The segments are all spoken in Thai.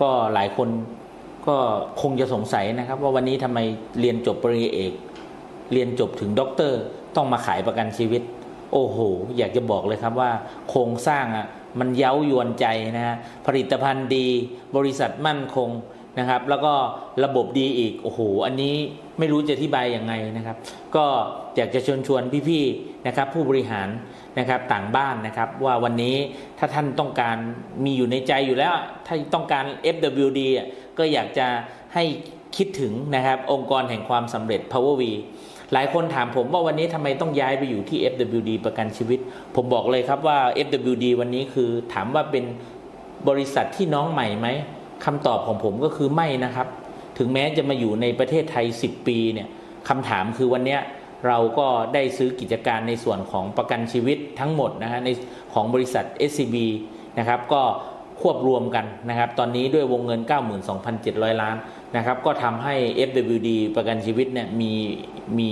ก็หลายคนก็คงจะสงสัยนะครับ ว่าวันนี้ทำไมเรียนจบปริญญาเอก เรียนจบถึงด็อกเตอร์ ต้องมาขายประกันชีวิต โอ้โห อยากจะบอกเลยครับว่า โครงสร้างอะมันเย้ายวนใจนะฮะผลิตภัณฑ์ดี บริษัทมั่นคง นะครับ แล้วก็ระบบดีอีกโอ้โหอันนี้ไม่รู้จะอธิบายยังไงนะครับ ก็อยากจะชวนชวนพี่ๆนะครับ ผู้บริหารนะครับต่างบ้านนะครับว่าวันนี้ถ้าท่านต้องการมีอยู่ในใจอยู่แล้ว ถ้าต้องการ FWD ก็อยากจะให้คิดถึงนะครับองค์กรแห่งความสำเร็จ Power V หลายคนถามผมว่าวันนี้ทำไมต้องย้ายไปอยู่ที่ FWD ประกันชีวิต ผมบอกเลยครับว่า FWD วันนี้คือถามว่าเป็นบริษัทที่น้องใหม่ไหม คำตอบของผมก็คือไม่นะครับ ถึงแม้จะมาอยู่ในประเทศไทย 10 ปีเนี่ยคำถามคือวันนี้เราก็ได้ซื้อกิจการในส่วนของประกันชีวิตทั้งหมดนะฮะในของบริษัท SCB นะครับก็ควบรวมกันนะครับ ตอนนี้ด้วยวงเงิน 92,700 ล้านนะครับ ก็ทำให้ FWD ประกันชีวิตเนี่ยมีมี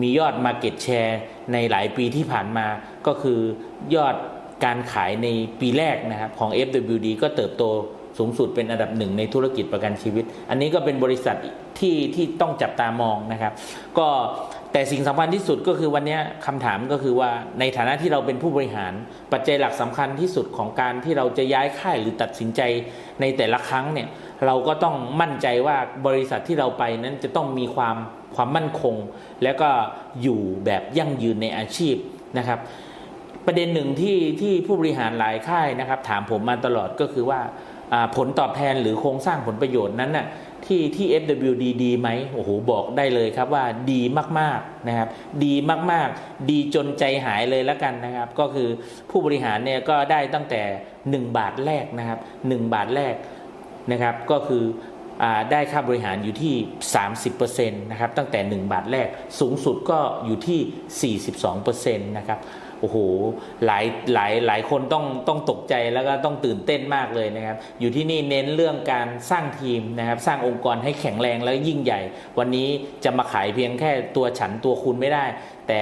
มียอด Market Share ในหลายปีที่ผ่านมาก็คือยอดการขายในปีแรกนะครับของ FWD ก็เติบโต สูงสุดเป็นอันดับหนึ่งในธุรกิจประกันชีวิต อันนี้ก็เป็นบริษัทที่ที่ต้องจับตามองนะครับ ก็แต่สิ่งสำคัญที่สุดก็คือวันนี้คำถามก็คือว่าในฐานะที่เราเป็นผู้บริหาร ปัจจัยหลักสำคัญที่สุดของการที่เราจะย้ายค่ายหรือตัดสินใจในแต่ละครั้งเนี่ยเราก็ต้องมั่นใจว่าบริษัทที่เราไปนั้นจะต้องมีความความมั่นคง และก็อยู่แบบยั่งยืนในอาชีพนะครับ ประเด็นหนึ่งที่ที่ผู้บริหารหลายค่ายนะครับ ถามผมมาตลอดก็คือว่าอ่า ผลตอบแทนหรือโครงสร้างผลประโยชน์นั้นน่ะที่ที่ FWD ดีไหมโอ้โหบอกได้เลยครับว่าดีมากๆนะครับดีมากๆ ดีจนใจหายเลยแล้วกันนะครับ ก็คือผู้บริหารเนี่ยก็ได้ตั้งแต่ 1 บาทแรกนะครับ 1 บาทแรกนะครับก็คืออได้ค่าบริหารอยู่ที่ 30%นะครับตั้งแต่ 1 บาทแรกสูงสุดก็อยู่ที่ 42%นะครับ โอ้โหหลายหลายหลายคนต้องต้องตกใจแล้วก็ต้องตื่นเต้นมากเลยนะครับ อยู่ที่นี่เน้นเรื่องการสร้างทีมนะครับ สร้างองค์กรให้แข็งแรงและยิ่งใหญ่ วันนี้จะมาขายเพียงแค่ตัวฉันตัวคุณไม่ได้ แต่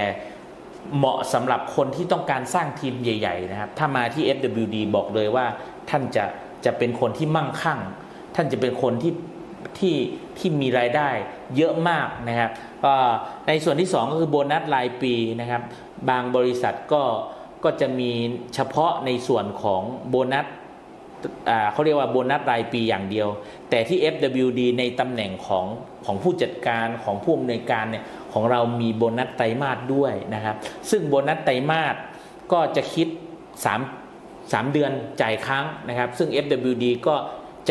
เหมาะสำหรับคนที่ต้องการสร้างทีมใหญ่ ๆ นะครับ ถ้ามาที่ FWD บอกเลยว่าท่านจะจะเป็นคนที่มั่งคั่ง ท่านจะเป็นคนที่ที่ที่มีรายได้เยอะมากนะครับ ก็ในส่วนที่ 2 ก็คือโบนัสรายปีนะครับบางบริษัทก็ก็จะมีเฉพาะในส่วนของโบนัสอ่าเขาเรียกว่าโบนัสรายปีอย่างเดียว แต่ที่ FWD ในตำแหน่งของของผู้จัดการของผู้อำนวยการเนี่ยของเรามีโบนัสไตรมาสด้วยนะครับ ซึ่งโบนัสไตรมาสก็จะคิด 3 3 เดือนจ่ายครั้งนะครับ ซึ่ง FWD ก็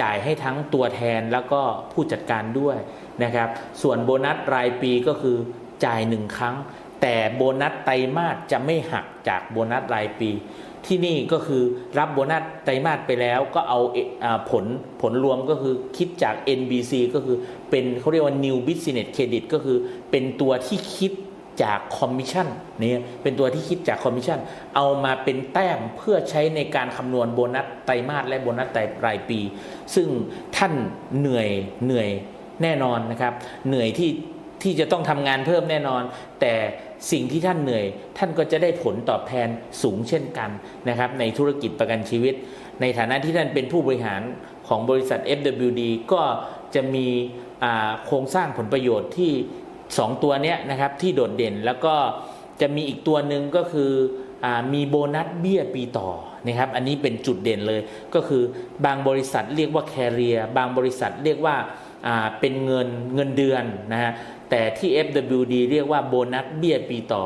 จ่ายให้ทั้งตัวแทนแล้วก็ผู้จัดการด้วย นะครับ ส่วนโบนัสรายปีก็คือจ่ายหนึ่งครั้ง แต่โบนัสไตรมาสจะไม่หักจากโบนัสรายปี ที่นี่ก็คือรับโบนัสไตรมาสไปแล้วก็เอาผลผลรวมก็คือคิดจาก NBC ก็คือเป็นเขาเรียกว่า New Business Credit ก็คือเป็นตัวที่คิดจากคอมมิชชั่นเนี่ยเป็นตัวที่คิดจากคอมมิชชั่น เอามาเป็นแต้มเพื่อใช้ในการคำนวณโบนัสไตรมาสและโบนัสไตรรายปี ซึ่งท่านเหนื่อยเหนื่อย แน่นอนนะครับ เหนื่อยที่ที่จะต้องทำงานเพิ่มแน่นอน แต่สิ่งที่ท่านเหนื่อย ท่านก็จะได้ผลตอบแทนสูงเช่นกันนะครับ ในธุรกิจประกันชีวิต ในฐานะที่ท่านเป็นผู้บริหารของบริษัท FWD ก็จะมีโครงสร้างผลประโยชน์ที่สองตัวนี้นะครับที่โดดเด่นแล้วก็จะมีอีกตัวหนึ่งก็คืออมีโบนัสเบี้ยปีต่อนะครับอันนี้เป็นจุดเด่นเลยก็คือบางบริษัทเรียกว่าแคเรียบางบริษัทเรียกว่าอ่า เป็นเงินเงินเดือนนะฮะแต่ที่ FWD เรียกว่าโบนัสเบี้ยปีต่อ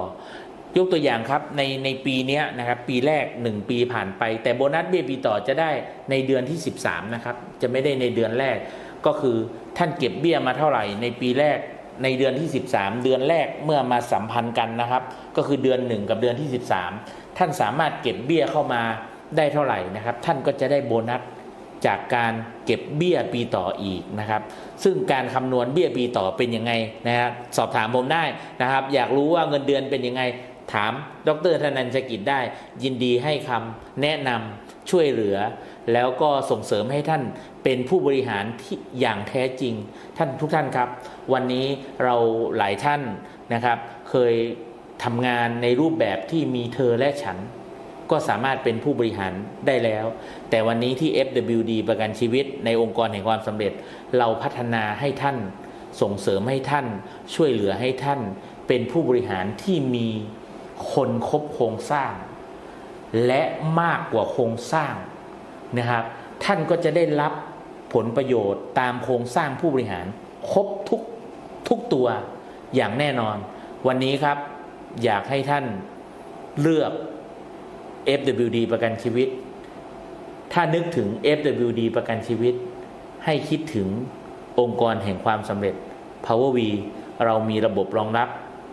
ยกตัวอย่างครับในในปีนี้นะครับปีแรก 1 ปีผ่านไป แต่โบนัสเบี้ยปีต่อจะได้ในเดือนที่ 13นะครับจะไม่ได้ในเดือนแรกก็คือท่านเก็บเบี้ยมาเท่าไหร่ในปีแรกในเดือนที่ 13 เดือนแรกเมื่อมาสัมพันธ์กันนะครับ ก็คือเดือน 1 กับเดือนที่ 13 ท่านสามารถเก็บเบี้ยเข้ามาได้เท่าไหร่นะครับ ท่านก็จะได้โบนัส จากการเก็บเบี้ยปีต่ออีกนะครับ ซึ่งการคำนวณเบี้ยปีต่อเป็นยังไงนะครับสอบถามผมได้นะครับ อยากรู้ว่าเงินเดือนเป็นยังไงถาม ดรธนันชกิจได้ ยินดีให้คำแนะนำช่วยเหลือ แล้วก็ส่งเสริมให้ท่านเป็นผู้บริหารที่อย่างแท้จริง ท่านทุกท่านครับ วันนี้เราหลายท่านนะครับ เคยทำงานในรูปแบบที่มีเธอและฉัน ก็สามารถเป็นผู้บริหารได้แล้ว แต่วันนี้ที่ FWD ประกันชีวิตในองค์กรแห่งความสำเร็จ เราพัฒนาให้ท่านส่งเสริมให้ท่าน ช่วยเหลือให้ท่าน เป็นผู้บริหารที่มีคนครบโครงสร้าง และมากกว่าโครงสร้างนะครับ ท่านก็จะได้รับผลประโยชน์ตามโครงสร้างผู้บริหาร ครบทุกทุกตัวอย่างแน่นอน วันนี้ครับอยากให้ท่านเลือก FWD ประกันชีวิต ถ้านึกถึง FWD ประกันชีวิต ให้คิดถึงองค์กรแห่งความสำเร็จ Power V เรามีระบบรองรับ